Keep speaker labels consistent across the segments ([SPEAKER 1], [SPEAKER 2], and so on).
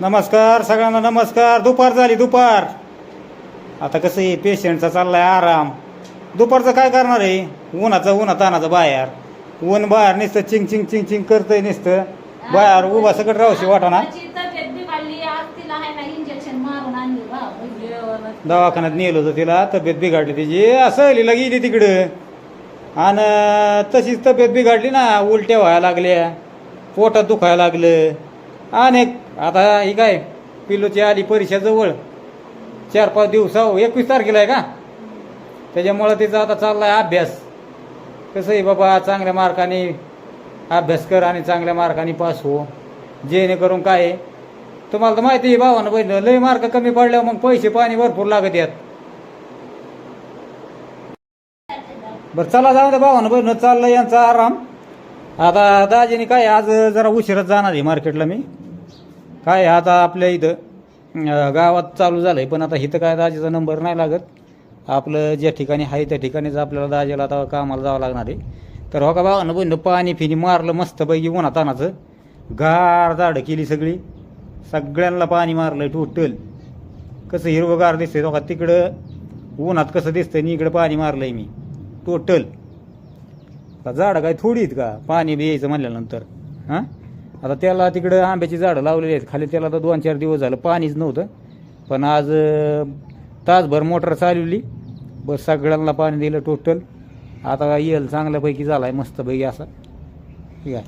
[SPEAKER 1] नमस्कार सगळ्यांना नमस्कार. दुपार झाली दुपार. आता कसं आहे पेशंटचा चाललाय आराम. दुपारचं काय करणार आहे? उन्हाचं उन्हा तानाचं बाहेर. ऊन बाहेर नुसतं चिंग चिंग चिंग चिंग करतंय नुसतं. बाहेर उभा सगळं राहूशी
[SPEAKER 2] म्हणजे
[SPEAKER 1] दवाखान्यात नेलं होतं तिला. तब्येत बिघडली तिची. सहलीला गेली तिकडं. आणि तशीच तब्येत बिघडली ना उलट्या व्हायला लागल्या. पोटात दुखायला लागलं. अनेक. आता ही काय पिल्लूची आली परीक्षा जवळ. चार पाच दिवसा हो, एकवीस तारखेला आहे का? त्याच्यामुळं तिचा आता चाललाय अभ्यास. कसं आहे बाबा चांगल्या मार्काने अभ्यास कर आणि चांगल्या मार्काने पास हो. जेणेकरून काय आहे तुम्हाला तर माहिती आहे भावानं बहिण लय मार्क कमी पडल्यावर मग पैसे पाणी भरपूर लागत यात. बरं चला जाऊ दे भावानं बहिण चाललं यांचा आराम. आता दाजीने काय आज जरा उशिराच जाणार आहे मार्केटला मी. काय आता आपल्या इथं गावात चालू झालं आहे पण आता इथं काय दाजीचा नंबर नाही लागत. आपलं ज्या ठिकाणी आहे त्या ठिकाणीच आपल्याला दाजीला आता कामाला जावं लागणार आहे. तर हो का भावानं बहिण पाणी फिनी मारलं मस्तपैकी उन्हा तानाचं गार झाडं केली सगळी. सगळ्यांना पाणी मारलं टोटल कसं हिरवगार दिसतंय. हो बघा तिकडं उन्हात कसं दिसतंय आणि इकडं पाणी मारलं आहे मी. टोटल आता झाडं काय थोडी आहेत का? पाणी बी यायचं म्हणल्यानंतर. हां? आता त्याला तिकडं आंब्याची झाडं लावलेली आहेत. खाली त्याला तर दोन चार दिवस झालं पाणीच नव्हतं. पण आज तासभर मोटर चालवली. बस सगळ्यांना पाणी दिलं टोटल आता येल चांगल्यापैकी झाला आहे मस्तपैकी असा. ठीक आहे.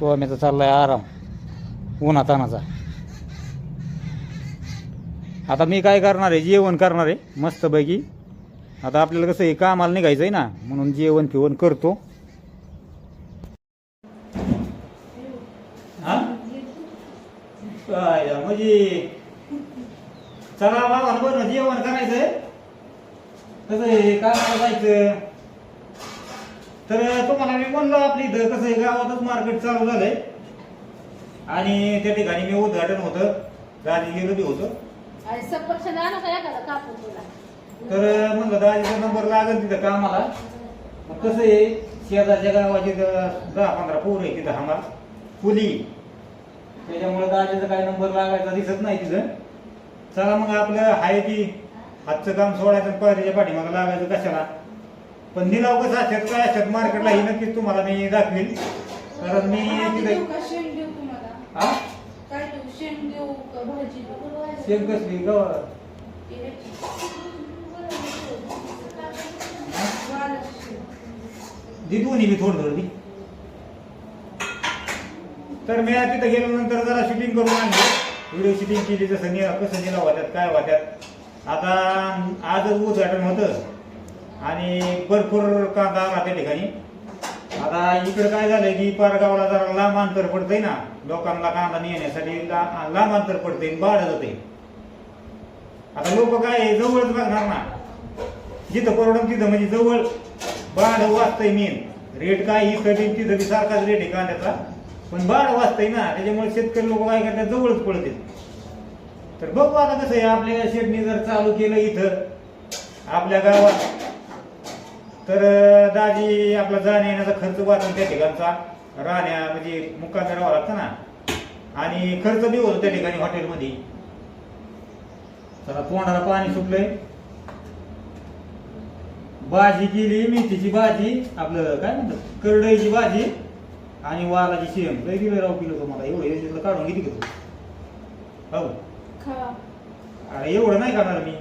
[SPEAKER 1] तो आम्ही चालला आहे आराम उन्हातानाचा आता मी काय करणार आहे? जेवण करणार आहे मस्तपैकी. आता आपल्याला कसं आहे कामाला निघायचं आहे ना म्हणून जेवण पिवण करतो. हा? काय म्हणजे चला बाबा बरं जेवण करायचंय. कसं हे कामाला जायचं. तर तुम्हाला मी म्हणलो आपली इथं कसं आहे गावातच मार्केट चालू झालंय. आणि त्या ठिकाणी मी उद्घाटन होतं गाडी गेलो बी होतं
[SPEAKER 2] सफरचंद आणू का एखादा कापून तुला
[SPEAKER 1] तर म्हणलं दाजीचा नंबर लागेल तिथं कामाला. मग कसं आहे शेजारच्या गावाची द- दहा पंधरा पोरं आहे तिथं आम्हाला. फुली त्याच्यामुळे दाजीचा काय नंबर लागायचा दिसत नाही तिथं. चला मग आपलं आहे की हातचं काम सोडायचं आणि पळाच्या पाठीमागं लागायचं कशाला? पण निलाव कसं असतात काय असतात मार्केटला ही नक्कीच तुम्हाला मी दाखवील कारण मी तिथे
[SPEAKER 3] का शेंग देऊ तुम्हाला?
[SPEAKER 1] हा
[SPEAKER 3] काय देऊ? शेंग देऊ का? भाजी देऊ
[SPEAKER 1] शेम कसली? गवा
[SPEAKER 3] ती
[SPEAKER 1] दी दोन्ही मी थोडं थोडं दी तर मी आता तिथं गेल्यानंतर जरा शूटिंग करून आणली. व्हिडिओ शूटिंग केली जसं नि कसं निला वाट्यात काय वाट्यात आता आजच उद्घाटन होतं. आणि भरपूर कांदा आला त्या ठिकाणी. आता इकडं काय झालंय की परगावला जरा लांब अंतर पडतंय ना. लोकांना कांदा नेण्यासाठी लांब अंतर पडतंय बाढ जाते आता लोक काय आहे, जवळच बघणार ना. जिथं परवडून तिथं म्हणजे जवळ भाडं वाचतंय मेन रेट काय इथं तिथं बी सारखाच रेट आहे कांद्याचा. पण भाडं वाचतंय ना त्याच्यामुळे शेतकरी लोक काय करतात जवळच पळतील तर बघू आता कसं आहे आपल्या शेतनी जर चालू केलं इथं आपल्या गावात तर दाजी आपला जाण्या येण्याचा खर्च वाचून त्या ठिकाणचा राहण्या म्हणजे मुक्काम करावा लागतं ना. आणि खर्च बी होतो त्या ठिकाणी हॉटेलमध्ये चला तोंडाला पाणी सुटलंय. भाजी केली मेथीची भाजी आपलं काय म्हणतात करडईची भाजी आणि वालाची शेम लय दिलं राव किलो तुम्हाला. एवढं याच्यातलं काढून किती घेतो? हो.
[SPEAKER 3] खा.
[SPEAKER 1] अरे एवढं नाही करणार मी.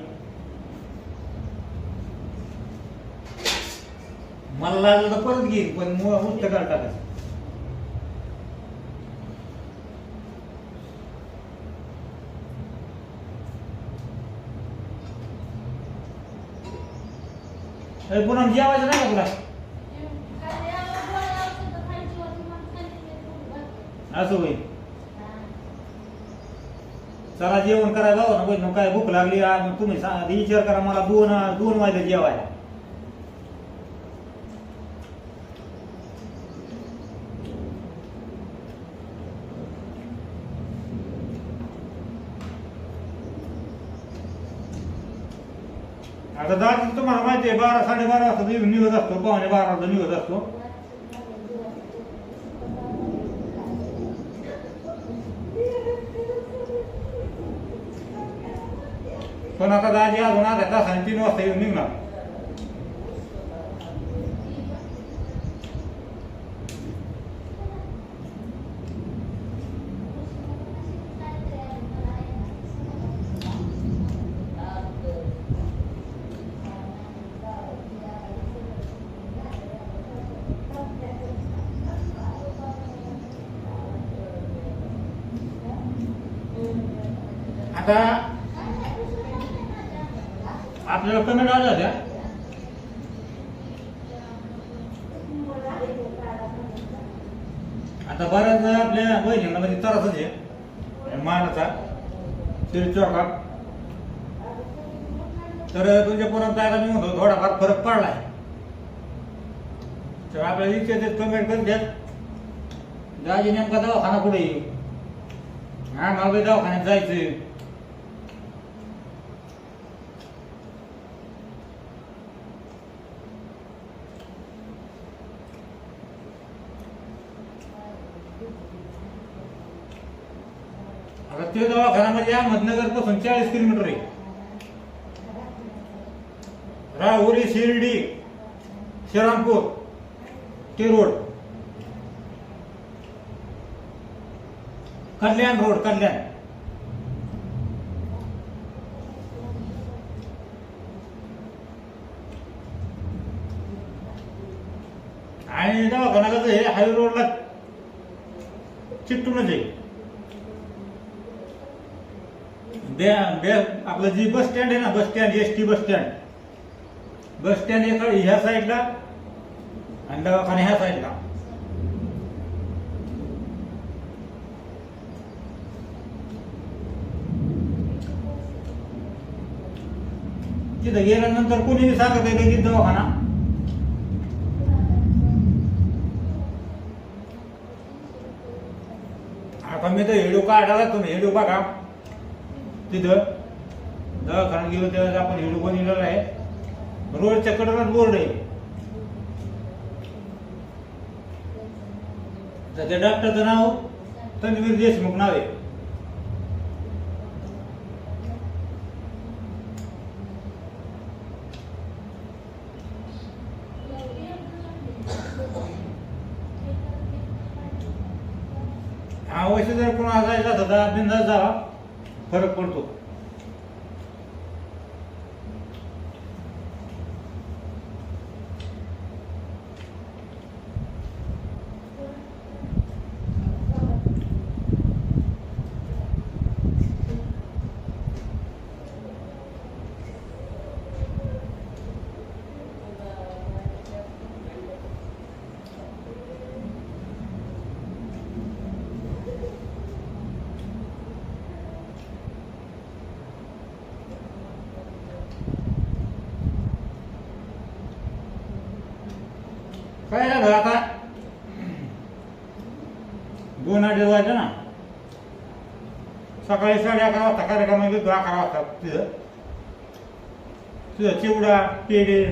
[SPEAKER 1] मला लागलं तर परत घेईन पण मुक्त काढ टाकायचं. अरे पुन्हा जेवायचं नाही का तुला? असं होईल. चला जेवण करायला जाऊ ना मग काय भूक लागली मग तुम्ही सांगा विचार करा मला दोन दोन वाजले जेवायला. आता दात तुम्हाला माहिती आहे बारा साडेबारा वाजता निघत असतो पावणे बारा वाजता निघत असतो. पण आता दाजी अजून अर्ध्या तासाने तीन वाजता येऊन निघणार. आता आपल्याला कमेंट आल्या होत्या आता बऱ्याच आपल्या बहिणींना म्हणजे त्रासच आहे मानाचा. तरी चौका तर तुमच्या पर्यंत जायला मी म्हणतो थोडाफार फरक पडलाय. तर आपल्याला इच्छा कमेंट करून द्या. दाजी नेमका दवाखाना कुठे हा मला दवाखान्यात जायचं आता ते दवाखाना या अहमदनगरपासून चाळीस किलोमीटर आहे. राहुरी शिर्डी श्रीरामपूर ते रोड. कल्याण रोड कल्याण. आणि दवाखाना कसं हे हायवे रोडला चिकटूनच आहे बे बे आपलं जी बस स्टँड आहे ना bus stand S T bus stand bus stand एका ह्या साईडला आणि दवाखाना ह्या साईडला तिथं गेल्यानंतर कोणी सांगत आहे की दवाखाना? आता मी तर व्हिडिओ काढायला तुम्ही व्हिडिओ बघा. तिथं. दवाखान्यात गेलो त्यावेळेस आपण व्हिडिओ येणार आहे. रोडच्या कडेलाच बोर्ड आहे. तर त्या डॉक्टरचं नाव तनवीर देशमुख नाव आहे. अवश्य जर कोण असायचा असं बिंदास जावा फरक पडतो काय झालं आता दोन अडीच वाजले ना सकाळी साडे अकरा वाजता कार्यक्रमामध्ये घेतो अकरा वाजता तिथं. तुझं चिवडा पेढे.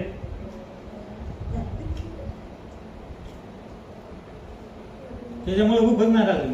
[SPEAKER 1] त्याच्यामुळे भूकच नाही लागली.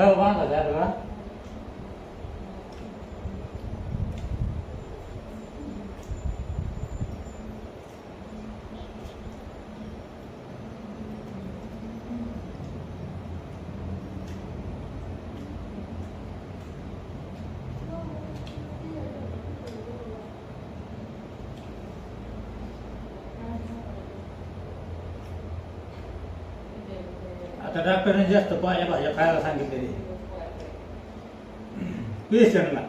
[SPEAKER 1] 还我帮你打架怎 आता डॉक्टरने जास्त पाल्या भाज्या खायला सांगितलेली
[SPEAKER 2] पेशंटला.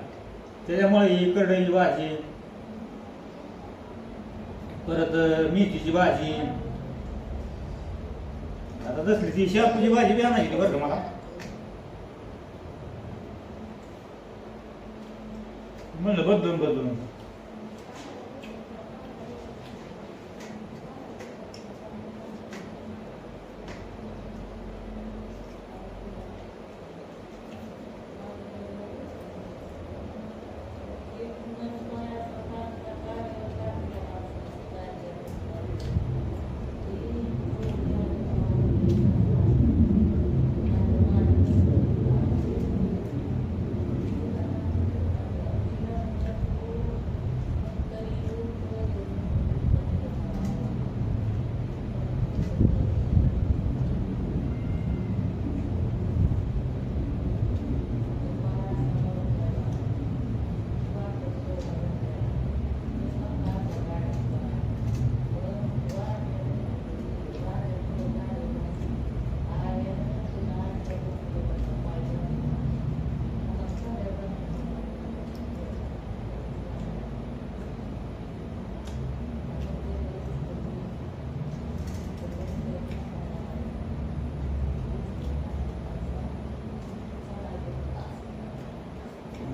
[SPEAKER 2] त्याच्यामुळे ही करडईची भाजी परत मेथीची भाजी. आता तसली ती शापूची भाजी बी आणायची बरं का मला? म्हणलं बदलून बदलून.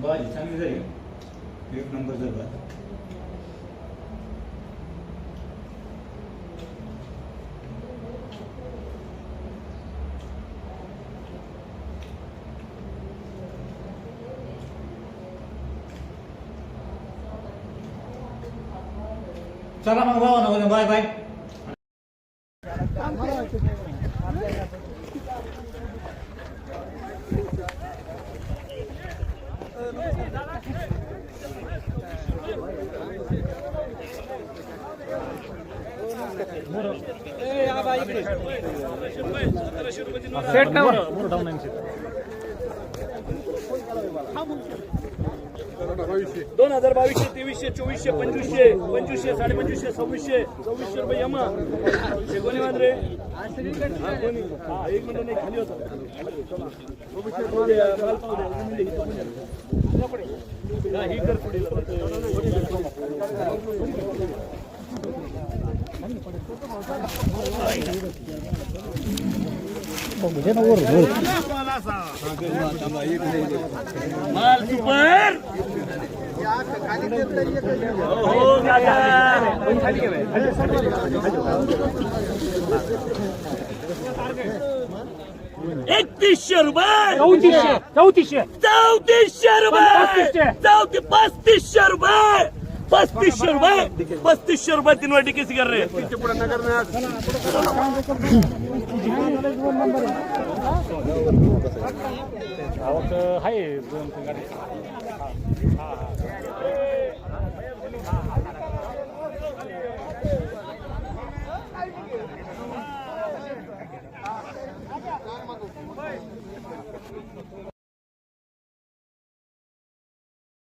[SPEAKER 2] भाजी चांगली झाली एक नंबर जर चला मग भावा बाय बाय.
[SPEAKER 1] दोन हजार बावीसशे तेवीसशे चोवीसशे पंचवीसशे पंचवीसशे साडे पंचवीसशे सव्वीसशे सव्वीसशे रुपये यमा. हे कोणी मांजरे एक मिनिट नाही खाली होता. ही कर पुढे. माल सुपर एकतीसशे रुपये.
[SPEAKER 3] चौतीसशे चौतीसशे.
[SPEAKER 1] चौतीसशे रुपये. चौतीस पस्तीसशे रुपये. पस्तीसशे रुपये पस्तीसशे रुपये तीन वाटी केसी कर रहे
[SPEAKER 3] आवक आहे